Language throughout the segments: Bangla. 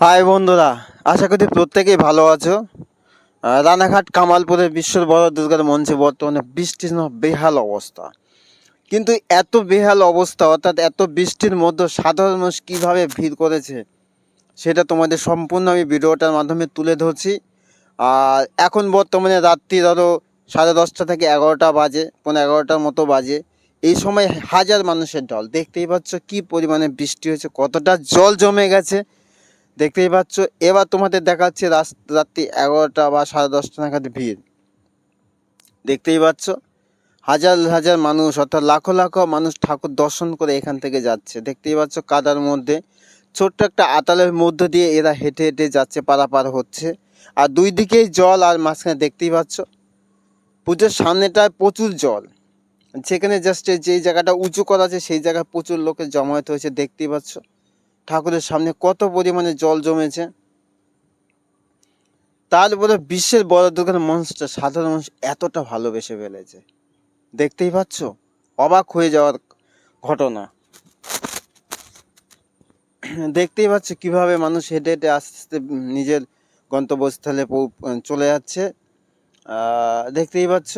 হাই বন্ধুরা, আশা করি প্রত্যেকেই ভালো আছো। রানাঘাট কামালপুরের বিশ্বর বড় দুর্গার মঞ্চে বর্তমানে বৃষ্টির বেহাল অবস্থা। কিন্তু এত বেহাল অবস্থা, অর্থাৎ এত বৃষ্টির মধ্যে সাধারণ মানুষ কীভাবে ভিড় করেছে, সেটা তোমাদের সম্পূর্ণ আমি ভিডিওটার মাধ্যমে তুলে ধরছি। আর এখন বর্তমানে রাত্রি ধরো সাড়ে দশটা থেকে এগারোটা বাজে পনেরো এগারোটার মতো বাজে। এই সময় হাজার মানুষের ঢল, দেখতেই পাচ্ছ কী পরিমাণে বৃষ্টি হয়েছে, কতটা জল জমে গেছে। দেখতেই পাচ্ছ, এবার তোমাদের দেখাচ্ছে রাত্রি এগারোটা বা সাড়ে দশটা নাগাদ ভিড়। দেখতেই পাচ্ছ, হাজার হাজার মানুষ, অর্থাৎ লাখো লাখো মানুষ ঠাকুর দর্শন করে এখান থেকে যাচ্ছে। দেখতেই পাচ্ছ কাদার মধ্যে ছোট্ট একটা আতালের মধ্য দিয়ে এরা হেঁটে হেঁটে যাচ্ছে, পারাপার হচ্ছে। আর দুই দিকেই জল আর মাঝখানে দেখতেই পাচ্ছ, পুজোর সামনেটায় প্রচুর জল। যেখানে জাস্ট যেই জায়গাটা উঁচু করা আছে, সেই জায়গায় প্রচুর লোকের জমায়েত হয়েছে, দেখতেই পাচ্ছ। ঠাকুরের সামনে কত পরিমাণে জল জমেছে। তার উপরে বিশ্বের বড় দোকান মানুষটা, সাধারণ মানুষ এতটা ভালোবেসে ফেলেছে। দেখতেই পাচ্ছ? অবাক হয়ে যাওয়ার ঘটনা। দেখতেই পাচ্ছ কীভাবে মানুষ হেঁটে হেঁটে আস্তে আস্তে নিজের গন্তব্যস্থলে চলে যাচ্ছে। দেখতেই পাচ্ছ?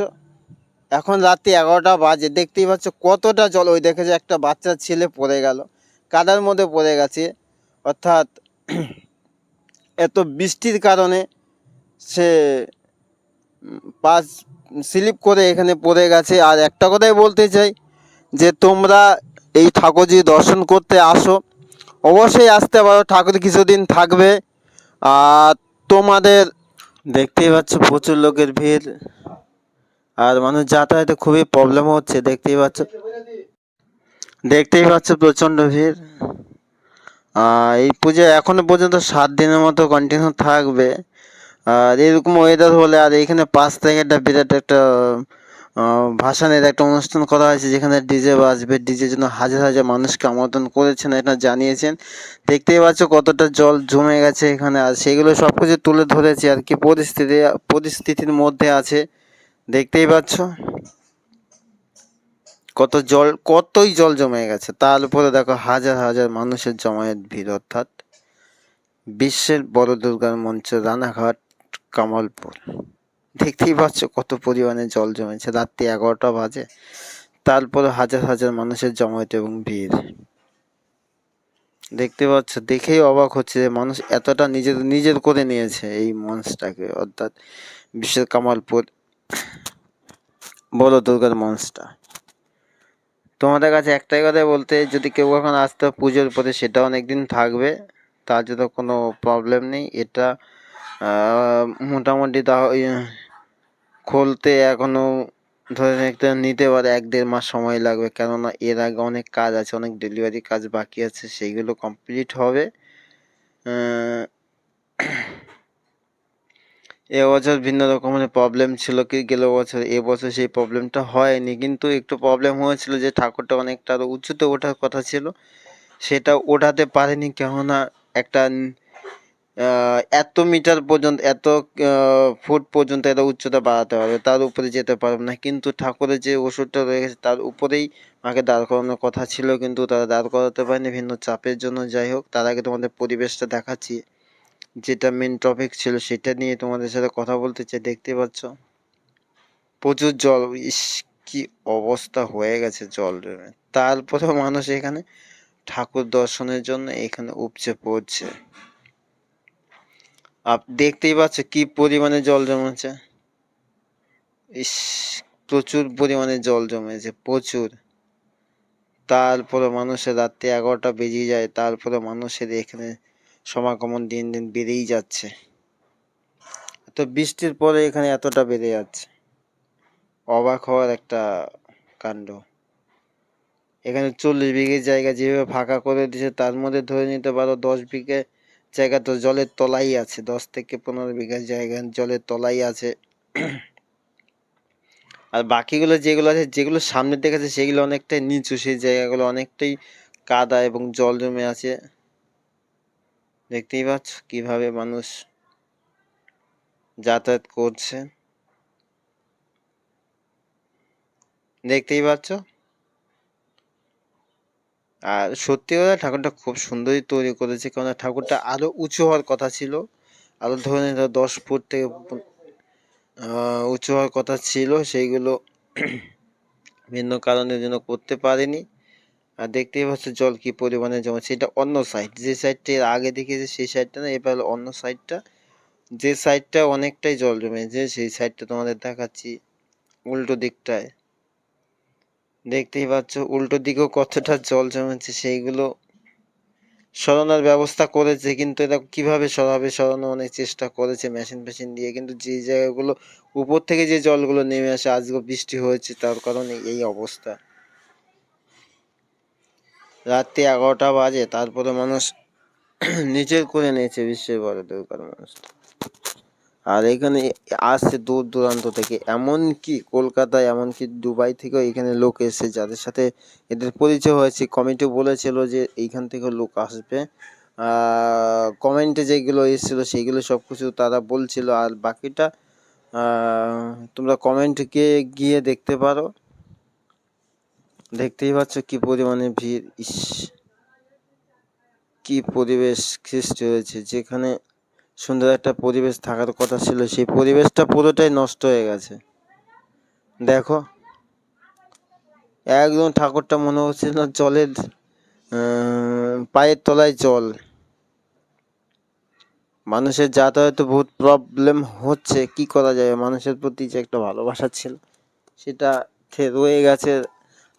এখন রাত্রি এগারোটা বাজে। দেখতেই পাচ্ছ কতটা জল। ওই দেখে যে একটা বাচ্চা ছেলে পড়ে গেল। কাদার মধ্যে পড়ে গেছে। অর্থাৎ এত বৃষ্টির কারণে সে পাস স্লিপ করে এখানে পড়ে গেছে। আর একটা কথাই বলতে চাই যে, তোমরা এই ঠাকুরজি দর্শন করতে আসো। অবশ্যই আসতে পারো, ঠাকুর কিছুদিন থাকবে। আর তোমাদের দেখতেই পাচ্ছ প্রচুর লোকের ভিড়। আর মানুষ যাতায়াতে খুবই প্রবলেম হচ্ছে, দেখতেই পাচ্ছ। দেখতেই পাচ্ছ প্রচণ্ড ভিড়। এই পুজো এখনও পর্যন্ত সাত দিনের মতো কন্টিনিউ থাকবে। আর এরকম ওয়েদার হলে আর এইখানে পাঁচ থেকে একটা বিরাট একটা ভাসানের একটা অনুষ্ঠান করা হয়েছে যেখানে ডিজে বাজবে। ডিজের জন্য হাজার হাজার মানুষকে আমন্ত্রণ করেছেন, এটা জানিয়েছেন। দেখতেই পাচ্ছ কতটা জল জমে গেছে এখানে। আর সেগুলো সব কিছু তুলে ধরেছে আর কি পরিস্থিতি, পরিস্থিতির মধ্যে আছে। দেখতেই পাচ্ছ। কত জল, কতই জল জমে গেছে, তার উপরে দেখো হাজার হাজার মানুষের জমায়েত ভিড়, অর্থাৎ বিশ্বের বড় দুর্গার মঞ্চ রানাঘাট, কামালপুর। দেখতেই পাচ্ছ কত পরিমাণে জল জমেছে, রাত্রি এগারোটা বাজে তারপরে হাজার হাজার মানুষের জমায়েত এবং ভিড়। দেখতে পাচ্ছ, দেখেই অবাক হচ্ছে যে মানুষ এতটা নিজের নিজের করে নিয়েছে এই মঞ্চটাকে, অর্থাৎ বিশ্বের কামালপুর বড় দুর্গার মঞ্চটা। তোমাদের কাছে একটাই কথা বলতে যদি কেউ এখন আসতে পুজোর পরে সেটা অনেক দিন থাকবে তার জন্য কোনো প্রবলেম নেই। এটা মোটামুটি ইয়ে, খুলতে এখনও ধরে নিতে নিতে পারে এক দেড় মাস সময় লাগবে। কেননা এর আগে অনেক কাজ আছে অনেক ডেলিভারি কাজ বাকি আছে সেইগুলো কমপ্লিট হবে। আহ, বছর ভিন্ন রকমের প্রবলেম ছিল কি গেল বছর এবছর সেই প্রবলেমটা হয়নি। কিন্তু একটু প্রবলেম হয়েছিল যে ঠাকুরটা অনেকটা আরও উঁচুতে ওঠার কথা ছিল। সেটা ওঠাতে পারেনি কেননা একটা এত মিটার পর্যন্ত এত ফুট পর্যন্ত এটা উচ্চতা বাড়াতে হবে তার উপরে যেতে পারবে না। কিন্তু ঠাকুরের যে ওষুধটা রয়ে গেছে তার উপরেই মাকে দাঁড় করানোর কথা ছিল কিন্তু তারা দাঁড় করাতে পারেনি ভিন্ন চাপের জন্য। যাই হোক তার আগে তোমাদের পরিবেশটা দেখাচ্ছি। যেটা মেন টপিক ছিল সেটা নিয়ে তোমাদের সাথে কথা বলতে চাই, দেখতে পাচ্ছ? প্রচুর জল, ইস, কি অবস্থা হয়ে গেছে জল জমে তারপরেও মানুষ এখানে ঠাকুর দর্শনের জন্য এখানে উপচে পড়ছে। আপ, দেখতেই পাচ্ছ কি পরিমাণে জল জমেছে। ইস, প্রচুর পরিমাণে জল জমেছে, প্রচুর। তারপরে মানুষের রাত্রি এগারোটা বেজে যায় তারপরে মানুষের এখানে সমাগমন দিন দিন বেড়েই যাচ্ছে। তো বৃষ্টির পরে এখানে এতটা বেড়ে যাচ্ছে। অবাক হওয়ার একটা কাণ্ড। এখানে চল্লিশ বিঘে জায়গা যেভাবে ফাঁকা করে দিয়েছে, তার মধ্যে ধরে নিতে পারো দশ বিঘে জায়গা তো জলের তলাই আছে। দশ থেকে পনেরো বিঘা জায়গা জলের তলাই আছে। আর বাকিগুলো যেগুলো আছে, যেগুলো সামনের দিকে আছে সেগুলো অনেকটাই নিচু। সেই জায়গাগুলো অনেকটাই কাদা এবং জল জমে আছে। দেখতেই পাচ্ছ কীভাবে মানুষ যাতায়াত করছে। দেখতেই পাচ্ছ? আর সত্যি কথা, ঠাকুরটা খুব সুন্দরই তৈরি করেছে কারণ ঠাকুরটা আরও উঁচু হওয়ার কথা ছিল। আরও ধরে দশ ফুট থেকে উঁচু হওয়ার কথা ছিল, সেইগুলো ভিন্ন কারণের জন্য করতে পারেনি। আর দেখতেই পাচ্ছ জল কি পরিমাণে জমেছে। এটা অন্য সাইড যে সাইডটা এর আগে দেখেছি সেই সাইডটা না, এবার অন্য সাইডটা যে সাইডটা অনেকটাই জল জমেছে, সেই সাইডটা তোমাদের দেখাচ্ছি উল্টো দিকটায়। দেখতেই পাচ্ছ উল্টো দিকেও কতটা জল জমেছে, সেইগুলো সরানোর ব্যবস্থা করেছে, কিন্তু এটা কীভাবে সরাবে, সরানো অনেক চেষ্টা করেছে মেশিন ফেশিন দিয়ে, কিন্তু যে জায়গাগুলো উপর থেকে যে জলগুলো নেমে আসে, আজকে বৃষ্টি হয়েছে, তার কারণে এই অবস্থা। রাত্রি এগারোটা বাজে, তারপরে মানুষ নিচের করে নিয়েছে বিশ্বের বড় দুর্গার মানুষ। আর এখানে আসছে দূর দূরান্ত থেকে, এমনকি কলকাতায়, এমনকি দুবাই থেকেও এখানে লোক এসে যাদের সাথে এদের পরিচয় হয়েছে। কমিটি বলেছিল যে এইখান থেকে লোক আসবে। কমেন্টে যেগুলো এসেছিল সেইগুলো সব কিছু তারা বলছিল। আর বাকিটা তোমরা কমেন্টে গিয়ে গিয়ে দেখতে পারো। দেখতেই পাচ্ছ কি পরিমাণে ভিড়। ইস, কি পরিবেশ সৃষ্টি হয়েছে। যেখানে সুন্দর একটা পরিবেশ থাকার কথা ছিল, সেই পরিবেশটা পুরোটাই নষ্ট হয়ে গেছে। দেখো, একদম ঠাকুরটা মনে হচ্ছে না জলের পায়ের তলায় জল। মানুষের যাতায়াতে বহুত প্রবলেম হচ্ছে, কি করা যাবে? মানুষের প্রতি যে একটা ভালোবাসা ছিল, সেটা রয়ে গেছে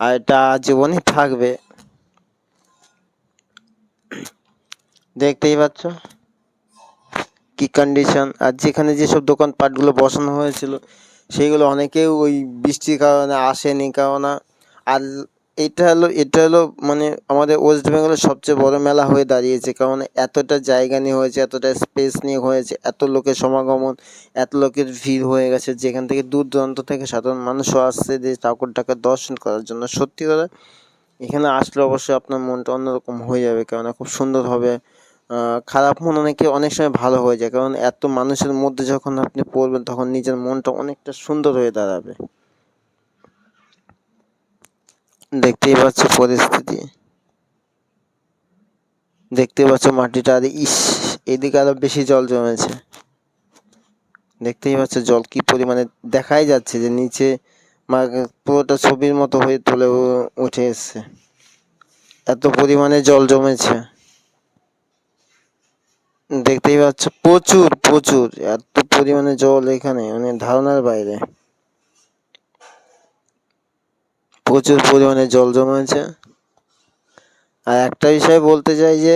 আর এটা জীবনই থাকবে। দেখতেই পাচ্ছ কি কন্ডিশন আর যেখানে যেসব দোকানপাটগুলো বসানো হয়েছিল সেইগুলো অনেকেও ওই বৃষ্টির কারণে আসেনি কারণ আর এটা হলো এটা হলো মানে আমাদের ওয়েস্ট বেঙ্গলের সবচেয়ে বড় মেলা হয়ে দাঁড়িয়েছে। কারণ এতটা জায়গা নিয়ে হয়েছে, এতটা স্পেস নিয়ে হয়েছে, এত লোকের সমাগমন, এত লোকের ভিড় হয়ে গেছে। যেখান থেকে দূর দূরান্ত থেকে সাধারণ মানুষও আসছে যে ঠাকুরটাকে দর্শন করার জন্য। সত্যি কথা, এখানে আসলে অবশ্যই আপনার মনটা অন্যরকম হয়ে যাবে। কেননা খুব সুন্দর হবে। খারাপ মন অনেকে অনেক সময় ভালো হয়ে যায়। কারণ এত মানুষের মধ্যে যখন আপনি পড়বেন, তখন নিজের মনটা অনেকটা সুন্দর হয়ে দাঁড়াবে। দেখতেই পাচ্ছ পরিস্থিতি। দেখতে পাচ্ছ মাটিটা আর ইস, এদিকে আরও বেশি জল জমেছে। দেখতেই পাচ্ছ জল কি পরিমাণে দেখাই যাচ্ছে যে নিচে পুরোটা ছবির মতো হয়ে তুলে উঠে এসছে। এত পরিমাণে জল জমেছে। দেখতেই পাচ্ছ প্রচুর প্রচুর, এত পরিমাণে জল এখানে মানে ধারণার বাইরে। প্রচুর পরিমাণে জল জমেছে। আর একটা বিষয় বলতে চাই যে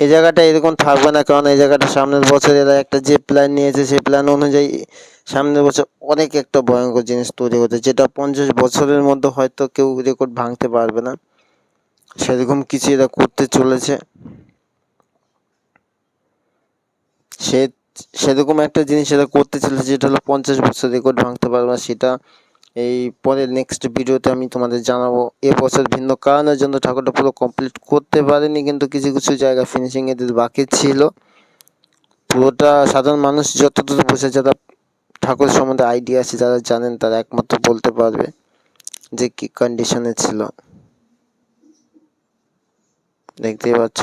এই জায়গাটা এরকম থাকবে না, কারণ এই জায়গাটা সামনের বছর এরা একটা যে প্ল্যান নিয়েছে, সেই প্ল্যান অনুযায়ী সামনের বছর অনেক একটা ভয়ঙ্কর জিনিস তৈরি করতে যেটা পঞ্চাশ বছরের মধ্যে হয়তো কেউ রেকর্ড ভাঙতে পারবে না। সেরকম কিছু এরা করতে চলেছে। সে, সেরকম একটা জিনিস এরা করতে চলেছে, যেটা হলো পঞ্চাশ বছর রেকর্ড ভাঙতে পারবে না, সেটা এই পরের নেক্সট ভিডিওতে আমি তোমাদের জানাব এবছর ভিন্ন কারণের জন্য ঠাকুরটা পুরো কমপ্লিট করতে পারেনি, কিন্তু কিছু কিছু জায়গা ফিনিশিং এদের বাকি ছিল। পুরোটা সাধারণ মানুষ যতদূর বসে যারা ঠাকুর সম্বন্ধে আইডিয়া আছে, যারা জানেন, তারা একমাত্র বলতে পারবে যে কি কন্ডিশনে ছিল। দেখতেই পাচ্ছ?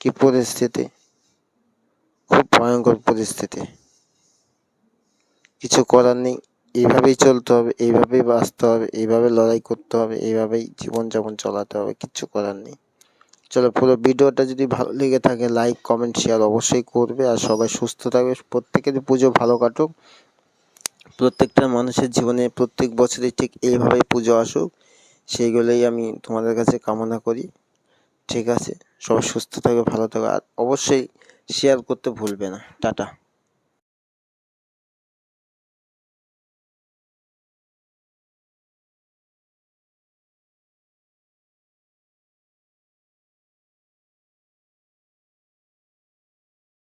কি পরিস্থিতি? খুব ভয়ঙ্কর পরিস্থিতি। কিছু করার নেই। এইভাবেই চলতে হবে, এইভাবেই বাঁচতে হবে, এইভাবে লড়াই করতে হবে, এইভাবেই জীবনযাপন চালাতে হবে, কিচ্ছু করার নেই। চলো পুরো ভিডিওটা যদি ভালো লেগে থাকে লাইক কমেন্ট শেয়ার অবশ্যই করবে। আর সবাই সুস্থ থাকবে, প্রত্যেকেরই পুজো ভালো কাটুক। প্রত্যেকটা মানুষের জীবনে প্রত্যেক বছরই ঠিক এইভাবেই পুজো আসুক। সেইগুলোই আমি তোমাদের কাছে কামনা করি। ঠিক আছে? সবাই সুস্থ থাকবে, ভালো থাকবে। আর অবশ্যই শেয়ার করতে ভুলবে না। টাটা।